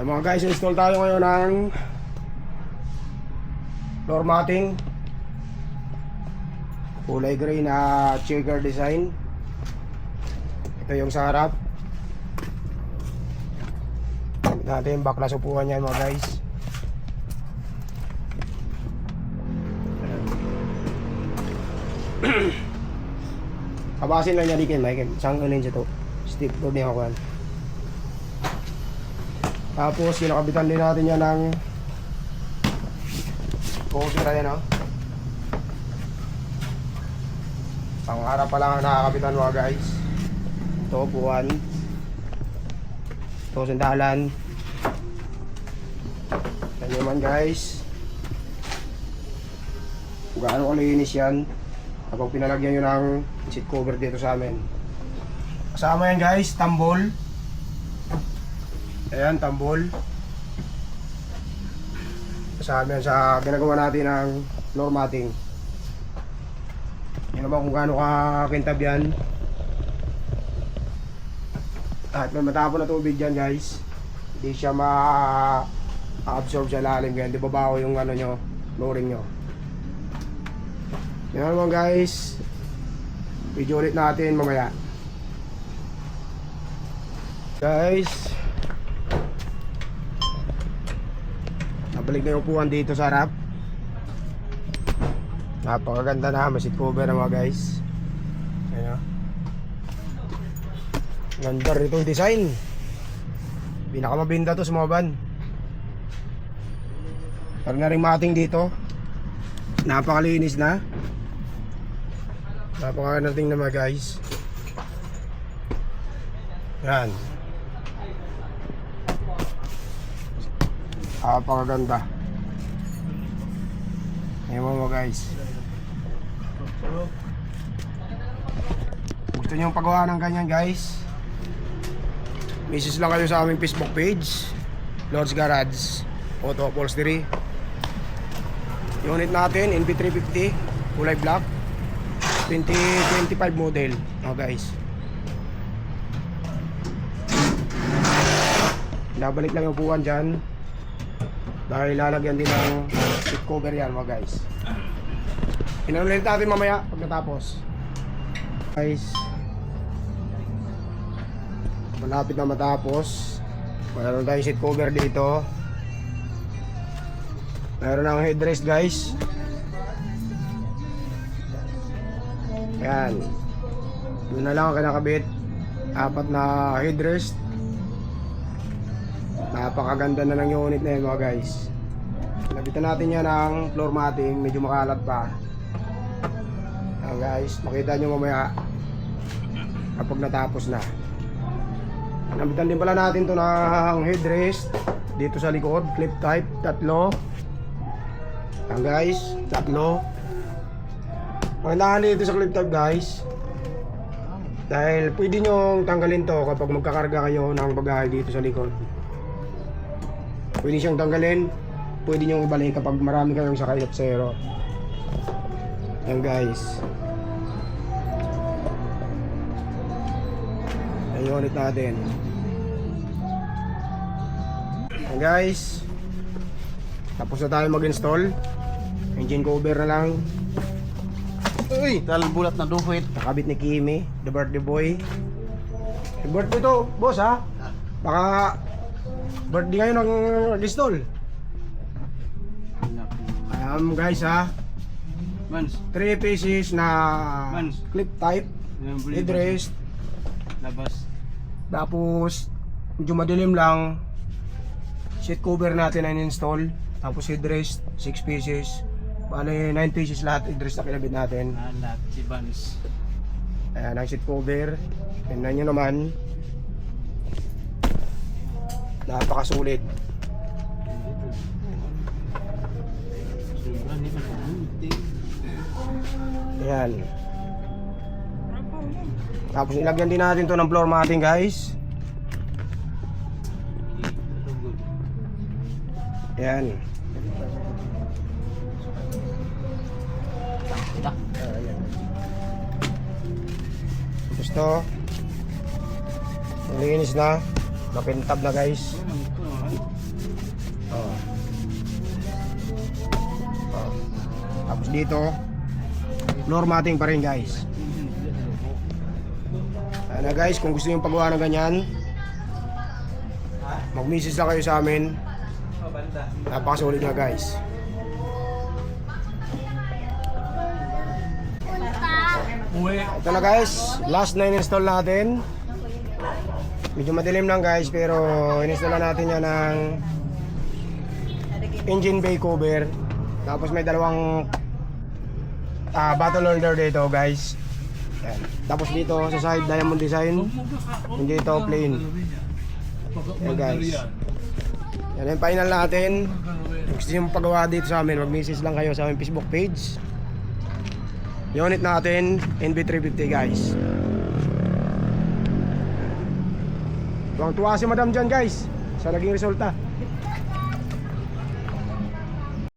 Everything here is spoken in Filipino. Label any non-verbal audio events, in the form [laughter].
Ay mga guys, install tayo ngayon ng floor matting. Kulay gray na checker design. Ito yung sa harap. Natin baklas upuan yan mga guys. [clears throat] Kabasin lang niya dikin, Mike. Isang unin siya to. Stick board niya ako yan. Tapos, kinakabitan din natin yan ng coaster na yan, oh. Pang harap pa lang ang nakakabitan mga guys. Ito, buwan. Ito, sandalan. Yan naman guys. Kung gaano kalinis yan. Kapag pinalagyan nyo ng seat cover dito sa amin. Kasama yan guys, tambol. Ayan, tambol. Kasama yan sa ginagawa natin ng floor matting. Yan naman kung gaano kakintab yan. Kahit may matapon na tubig dyan guys, hindi siya ma-absorb sa lalim kaya hindi babaho yung ano nyo, flooring nyo. Yan naman guys, video ulit natin mamaya. Guys, nabalik na yung upuan dito sa harap. Napakaganda na, may seat cover na mga guys. Ayan. oh. Ganda rito yung design. Pinakamabinda to sa mga van. Meron na rin mating dito. Napakalinis na. Napakaganda tingnan mga guys. Yan. Napakaganda. Ayan mo guys. Gusto nyo pagawa ng ganyan guys? Message lang kayo sa aming Facebook page. Lord's Garage Auto Upholstery. Unit natin NP350 Kulay black. 2025 model. Oh guys. Nabalik lang yung upuan dyan Dahil lalagyan din ng seat cover yan mga guys. Inanulit natin mamaya pag natapos Guys. Malapit na matapos. Mayroon tayong seat cover dito. Mayroon ng headrest guys. Yan yun na lang ang kinakabit. Apat na headrest napakaganda na ng unit na yun mga guys nabitan natin yan ng floor matting medyo makalat pa yan guys makita nyo mamaya kapag natapos na Nabitan din pala natin to ng headrest dito sa likod, clip type, tatlo. Yan guys, tatlo. Pangandahan dito sa clip type guys. Dahil pwede nyo tanggalin to kapag magkakarga kayo ng bagahe dito sa likod. Pwede siyang tanggalin, pwede nyo ibalik kapag marami kayong sakay at zero. Yan guys. Yung unit natin. Ayan guys. Tapos na tayo mag-install. Engine cover na lang. Uy, tal bulat na duhit. Nakabit ni Kimi, the birthday boy. The birthday to, boss ha? Baka birthday ngayon ng install. Ayan guys ha. Mans, 3 pieces na Mans. clip type, headrest, labas. Tapos, medyo madilim lang. Seat cover natin na install Tapos headrest, 6 pieces. Bale, 9 pieces lahat headrest na kinabit natin. Alat, si Vans. Ayan ang seat cover. Tingnan nyo naman. Napakasulit. Ayan. Tapos ilagyan din natin to ng floor matting guys. Ayan. Tapos to. Linis na. Napintab na guys. Oh. Oh. Tapos dito, floor matting pa rin guys. Ayan na guys, kung gusto niyo pagawa ng ganyan, mag-message na kayo sa amin. Napakasulit na guys. Ito na guys, last na install natin. Medyo madilim lang guys, pero in-install na natin yan ng engine bay cover. Tapos may dalawang ah, bottle holder dito guys. Yan. Tapos dito sa side diamond design. Hindi ito plain. Yan guys. Yan yung final natin. Gusto nyo pagawa dito sa amin, mag-message lang kayo sa aming Facebook page. Unit natin, NB350 guys. Tuwang tuwa si madam dyan guys. Sa naging resulta.